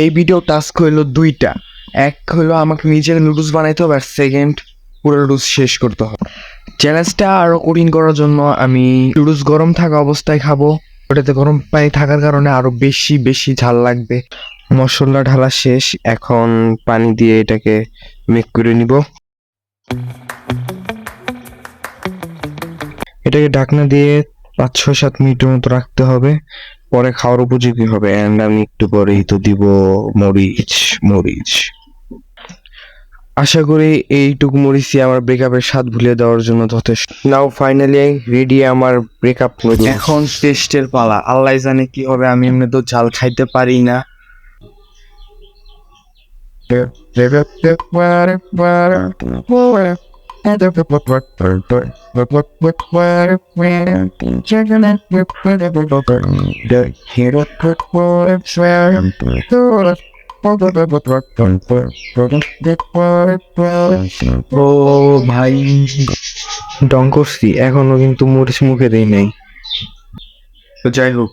এই video task হইল দুইটা। এক হলো আমাকে নিজের নুডলস বানাইতে হবে আর সেকেন্ড পুরো নুডলস শেষ করতে হবে। চ্যালেঞ্জটা আরও কঠিন করার জন্য আমি নুডলস গরম থাকা অবস্থায় খাব। ওটাতে গরম পানি থাকার কারণে আরও বেশি বেশি ঝাল লাগবে। মশলা ঢালা শেষ। এখন পানি দিয়ে এটাকে মেক করে নিব। এটাকে ঢাকনা দিয়ে পাঁচ ছয় সাত মিনিটের মতো রাখতে হবে পরে খাওয়ার উপযোগী হবে এন্ড আমি একটু পরেই তো দিব মরিচ মরিচ আশা করি এইটুকু মরিচই আমার ব্রেকআপের স্বাদ ভুলে দেওয়ার জন্য যথেষ্ট নাও ফাইনালি রেডি আমার ব্রেকআপ এখন টেস্টের পালা আল্লাহ জানে কি হবে আমি এমনি তো ঝাল খাইতে পারি না ও ভাই ডং করছি এখনও কিন্তু মরিচ মুখে দেই নাই। তো যাই হোক।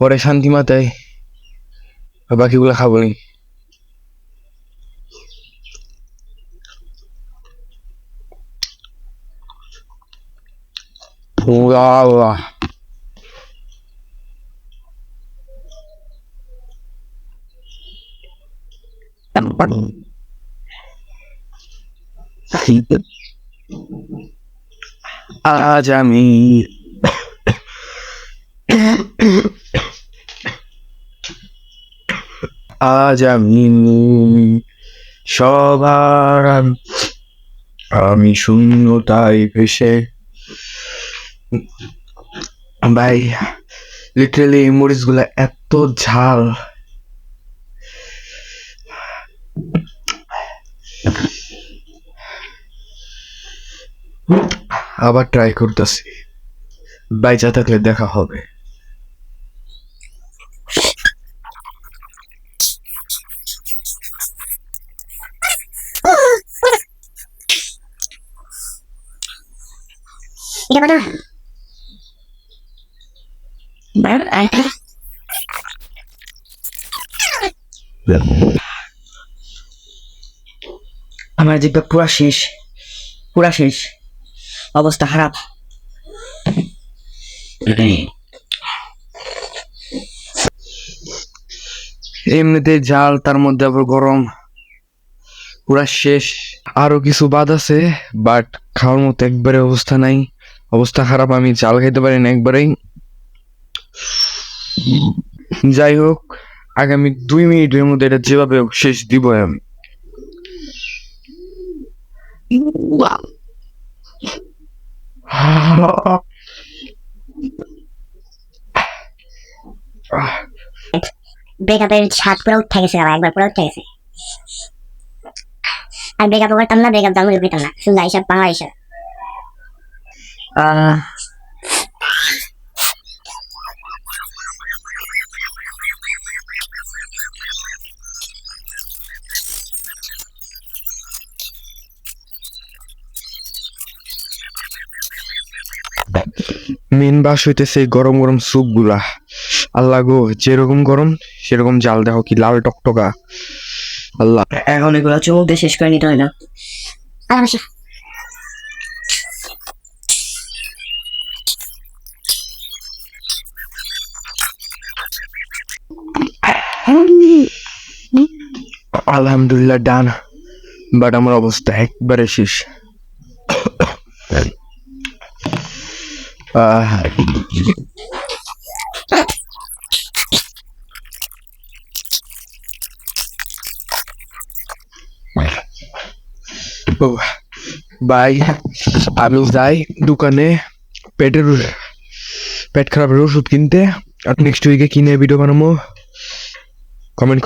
পরে শান্তি মাতায় বাকিগুলা খাব নি. আজ আমি আজ আমি সবার আমি- শূন্যতায় ভেসে। ভাই লিটারালি এই মরিচগুলা এত ঝাল। আবার ট্রাই করতেছি। বাইচা থাকলে দেখা হবে। এটা কত বারো আর আমার জিব্বা পুরা শেষ পুরা শেষ। অবস্থা খারাপ। এমনিতে জাল তার মধ্যে আবার গরম। পুরা শেষ। আরও কিছু বাদ আছে বাট খাওয়ার মতো একবারে অবস্থা নাই। অবস্থা খারাপ আমি জাল খাইতে পারি না একবারেই। যাই হোক আগামী দুই মিনিটের মধ্যে এটা যেভাবে হোক শেষ দিব আমি। ব্রেকআপের স্বাদ পুরো উঠে গেছে একবার পুরো উঠে গেছে। আর ব্রেকআপ করতাম না ব্রেকআপ দাম পেতাম না শুধু বাংলা হিসাব আহ মেন বাস হইতেছে গরম গরম স্যুপগুলা আল্লাহ গো যেরকম গরম সেরকম জাল দেখো কি লাল টকটকা। আল্লাহ। এখন এগুলো চুমুক দিয়ে শেষ করে নিতে হয় না। আলহামদুলিল্লাহ, ডান। বাট আমার অবস্থা একবারে শেষ। বাই আমি যাই দোকানে পেটের পেট খারাপের ওষুধ কিনতে। আর নেক্সট উইকে কিনে ভিডিও বানাবো। কমেন্ট